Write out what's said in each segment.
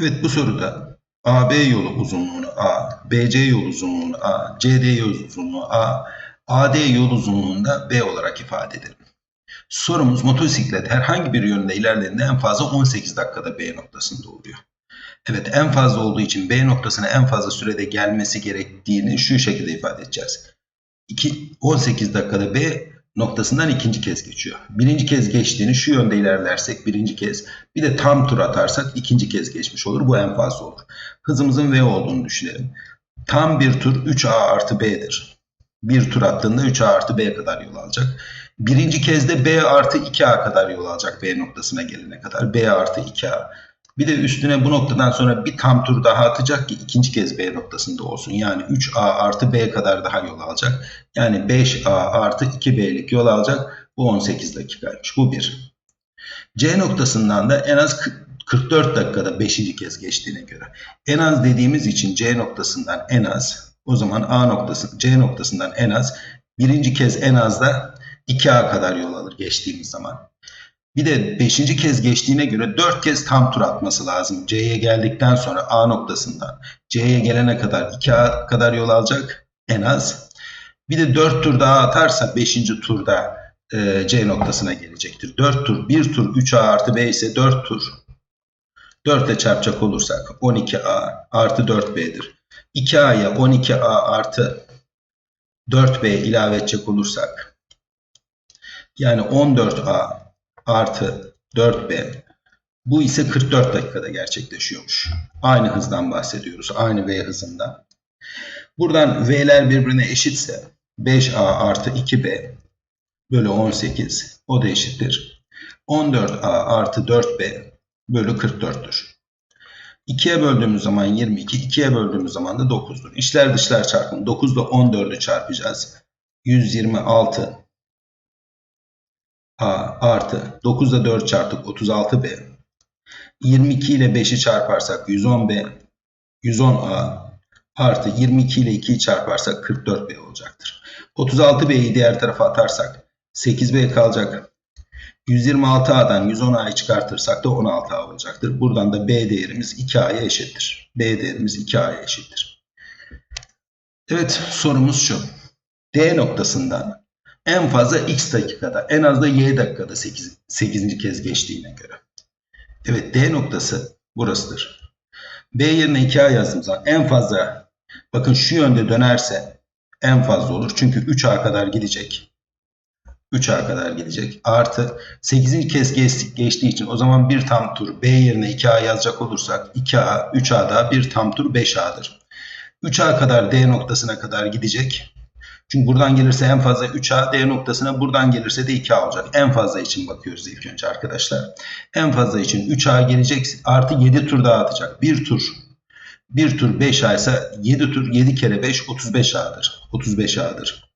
Evet bu soruda AB yolu uzunluğunu A, BC yol uzunluğunu A, CD yol uzunluğu A, AD yol uzunluğunda B olarak ifade edelim. Sorumuz motosiklet herhangi bir yönde ilerlediğinde en fazla 18 dakikada B noktasında oluyor. Evet en fazla olduğu için B noktasına en fazla sürede gelmesi gerektiğini şu şekilde ifade edeceğiz. 2, 18 dakikada B noktasından ikinci kez geçiyor. Birinci kez geçtiğini şu yönde ilerlersek birinci kez bir de tam tur atarsak ikinci kez geçmiş olur. Bu en fazla olur. Hızımızın V olduğunu düşünelim. Tam bir tur 3A artı B'dir. Bir tur attığında 3A artı B kadar yol alacak. Birinci kez de B artı 2A kadar yol alacak B noktasına gelene kadar. B artı 2A. Bir de üstüne bu noktadan sonra bir tam tur daha atacak ki ikinci kez B noktasında olsun. Yani 3A artı B kadar daha yol alacak. Yani 5A artı 2B'lik yol alacak. Bu 18 dakikaymış. Bu bir. C noktasından da en az 44 dakikada 5. kez geçtiğine göre. En az dediğimiz için C noktasından en az o zaman A noktası C noktasından en az birinci kez en az da 2A kadar yol alır geçtiğimiz zaman. Bir de 5. kez geçtiğine göre 4 kez tam tur atması lazım. C'ye geldikten sonra A noktasından C'ye gelene kadar 2A kadar yol alacak en az. Bir de 4 tur daha atarsa 5. turda e, C noktasına gelecektir. 4 tur, 1 tur 3A artı B ise 4 tur. 4 ile çarpacak olursak 12A artı 4B'dir. 2A'ya 12A artı 4B ilave edecek olursak yani 14A artı 4B bu ise 44 dakikada gerçekleşiyormuş. Aynı hızdan bahsediyoruz. Aynı V hızından. Buradan V'ler birbirine eşitse 5A artı 2B bölü 18 o da eşittir. 14A artı 4B bölü 44'tür. 2'ye böldüğümüz zaman 22, 2'ye böldüğümüz zaman da 9'dur. İçler dışlar çarpımı 9 ile 14'ü çarpacağız. 126 A artı 9 ile 4 çarptık 36B. 22 ile 5'i çarparsak 110B. 110A artı 22 ile 2'yi çarparsak 44B olacaktır. 36B'yi diğer tarafa atarsak 8B kalacak. 126A'dan 110A'yı çıkartırsak da 16A olacaktır. Buradan da B değerimiz 2A'ya eşittir. B değerimiz 2A'ya eşittir. Evet sorumuz şu. D noktasından en fazla x dakikada en az da y dakikada 8. 8. kez geçtiğine göre. Evet D noktası burasıdır. B yerine 2A yazdığım zaman en fazla bakın şu yönde dönerse en fazla olur. Çünkü 3A kadar gidecek. 3A kadar gidecek. Artı 8. kez geç, geçtiği için o zaman bir tam tur B yerine 2A yazacak olursak 2A, 3A da bir tam tur 5A'dır. 3A kadar D noktasına kadar gidecek. Çünkü buradan gelirse en fazla 3A, D noktasına buradan gelirse de 2A olacak. En fazla için bakıyoruz ilk önce arkadaşlar. En fazla için 3A gelecek artı 7 tur daha atacak. 1 tur. 1 tur 5A ise 7 tur 7 kere 5 35A'dır. 35A'dır.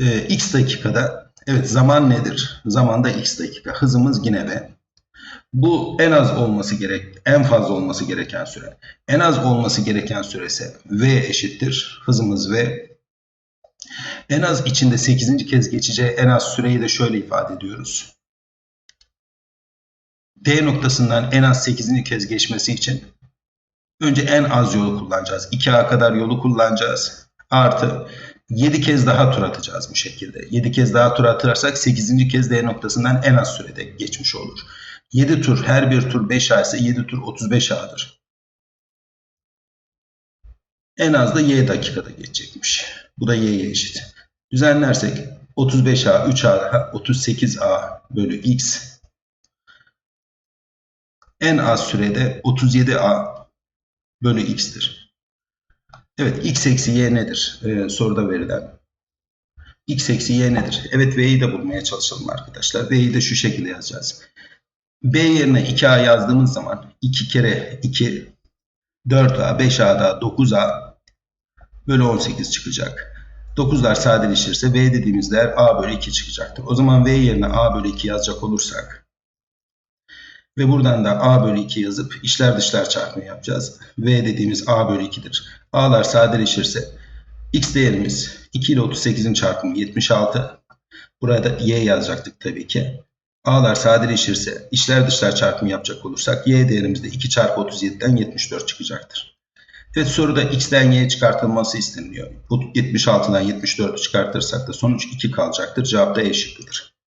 Ee, x dakikada evet zaman nedir? Zamanda x dakika. Hızımız yine V. Bu en az olması gerek, en fazla olması gereken süre. En az olması gereken süre ise V eşittir. Hızımız V. En az içinde 8. kez geçeceği en az süreyi de şöyle ifade ediyoruz. D noktasından en az 8. kez geçmesi için önce en az yolu kullanacağız. 2A kadar yolu kullanacağız. Artı 7 kez daha tur atacağız bu şekilde. 7 kez daha tur atarsak 8. kez D noktasından en az sürede geçmiş olur. 7 tur her bir tur 5A ise 7 tur 35A'dır. En az da Y dakikada geçecekmiş. Bu da Y'ye eşit. Düzenlersek 35A 3A daha 38A bölü X en az sürede 37A bölü X'tir. Evet X eksi Y nedir? Ee, soruda verilen. X eksi Y nedir? Evet V'yi de bulmaya çalışalım arkadaşlar. V'yi de şu şekilde yazacağız. B yerine 2A yazdığımız zaman 2 kere 2 4A 5A da 9A bölü 18 çıkacak. 9'lar sadeleşirse V dediğimiz değer A bölü 2 çıkacaktır. O zaman V yerine A bölü 2 yazacak olursak ve buradan da A bölü 2 yazıp içler dışlar çarpımı yapacağız. V dediğimiz A bölü 2'dir. A'lar sadeleşirse X değerimiz 2 ile 38'in çarpımı 76. Burada Y yazacaktık tabii ki. A'lar sadeleşirse içler dışlar çarpımı yapacak olursak y değerimizde 2 çarpı 37'den 74 çıkacaktır. Evet soruda x'ten y'ye çıkartılması isteniliyor. Bu 76'dan 74'ü çıkartırsak da sonuç 2 kalacaktır. Cevap da E şıkkıdır.